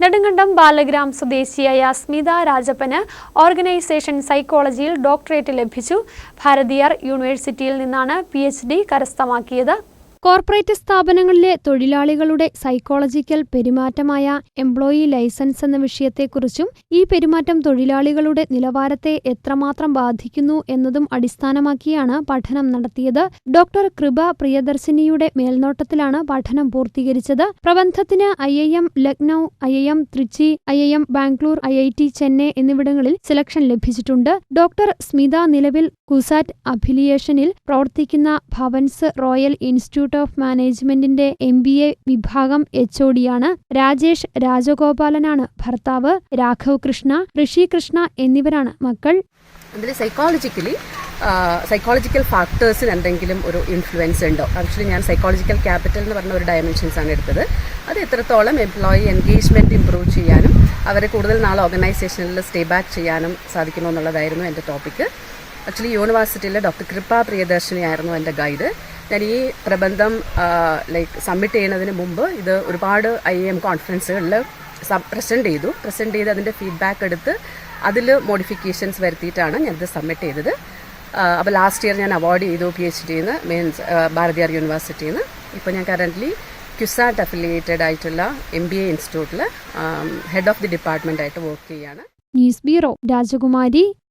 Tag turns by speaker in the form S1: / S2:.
S1: നെടുങ്കണ്ടം ബാലഗ്രാം സ്വദേശിയായ സ്മിത രാജപ്പന് ഓർഗനൈസേഷൻ സൈക്കോളജിയിൽ ഡോക്ടറേറ്റ് ലഭിച്ചു. ഭാരതീയർ യൂണിവേഴ്സിറ്റിയിൽ നിന്നാണ് പി കരസ്ഥമാക്കിയത്. കോർപ്പറേറ്റ് സ്ഥാപനങ്ങളിലെ തൊഴിലാളികളുടെ സൈക്കോളജിക്കൽ പെരുമാറ്റമായ എംപ്ലോയി ലൈസൻസ് എന്ന വിഷയത്തെക്കുറിച്ചും ഈ പെരുമാറ്റം തൊഴിലാളികളുടെ നിലവാരത്തെ എത്രമാത്രം ബാധിക്കുന്നു എന്നതും അടിസ്ഥാനമാക്കിയാണ് പഠനം നടത്തിയത്. ഡോക്ടർ കൃപ പ്രിയദർശിനിയുടെ മേൽനോട്ടത്തിലാണ് പഠനം പൂർത്തീകരിച്ചത്. പ്രബന്ധത്തിന് I I M Lucknow I I M Trichy I I M Bangalore I I T Chennai എന്നിവിടങ്ങളിൽ സെലക്ഷൻ ലഭിച്ചിട്ടുണ്ട്. ഡോക്ടർ സ്മിത നിലവിൽ കുസാറ്റ് അഫിലിയേഷനിൽ പ്രവർത്തിക്കുന്ന ഭവൻസ് റോയൽ ഇൻസ്റ്റിറ്റ്യൂട്ട് ഓഫ് മാനേജ്മെന്റിന്റെ എം ബി എ വിഭാഗം എച്ച് ഒ ഡിയാണ് രാജേഷ് രാജഗോപാലനാണ്. ഭർത്താവ് രാഘവ് കൃഷ്ണ ഋഷി കൃഷ്ണ എന്നിവരാണ് മക്കൾ.
S2: സൈക്കോളജിക്കലി സൈക്കോളജിക്കൽ ഫാക്ടേഴ്സിന് എന്തെങ്കിലും ഒരു ഇൻഫ്ലുവൻസ് ഉണ്ടോ? ആക്ച്വലി ഞാൻ സൈക്കോളജിക്കൽ ക്യാപിറ്റൽ എന്ന് പറഞ്ഞ ഒരു ഡയമെൻഷൻസ് ആണ് എടുത്തത്. അത് എത്രത്തോളം എംപ്ലോയി എൻഗേജ്മെന്റ് ഇമ്പ്രൂവ് ചെയ്യാനും അവരെ കൂടുതൽ നാളെ ഓർഗനൈസേഷനിൽ സ്റ്റേ ബാക്ക് ചെയ്യാനും സാധിക്കുമോ എന്നുള്ളതായിരുന്നു എന്റെ ടോപ്പിക്ക് ആക്ച്വലി യൂണിവേഴ്സിറ്റിയിലെ ഡോക്ടർ കൃപ പ്രിയദർശിനി ആയിരുന്നു എന്റെ ഗൈഡ് ഞാൻ ഈ പ്രബന്ധം ലൈക്ക് സബ്മിറ്റ് ചെയ്യുന്നതിന് മുമ്പ് ഇത് ഒരുപാട് ഐ എം കോൺഫറൻസുകളിൽ പ്രസന്റ് ചെയ്തു. പ്രസന്റ് ചെയ്ത് അതിന്റെ ഫീഡ്ബാക്ക് എടുത്ത് അതിൽ മോഡിഫിക്കേഷൻസ് വരുത്തിയിട്ടാണ് ഞാനിത് സബ്മിറ്റ് ചെയ്തത്. അപ്പോൾ ലാസ്റ്റ് ഇയർ ഞാൻ അവാർഡ് ചെയ്തു പി എച്ച് ഡിന്ന് മീൻസ് ഭാരതിയാർ യൂണിവേഴ്സിറ്റിയിൽ നിന്ന് ഇപ്പോൾ ഞാൻ കറന്റ്ലി ക്യുസാറ്റ് അഫിലിയേറ്റഡ് ആയിട്ടുള്ള എം ബി എ ഇൻസ്റ്റിറ്റ്യൂട്ടിൽ ഹെഡ് ഓഫ് ദി ഡിപ്പാർട്ട്മെന്റ് ആയിട്ട് വർക്ക് ചെയ്യുകയാണ്.
S1: News bureau Rajakumari.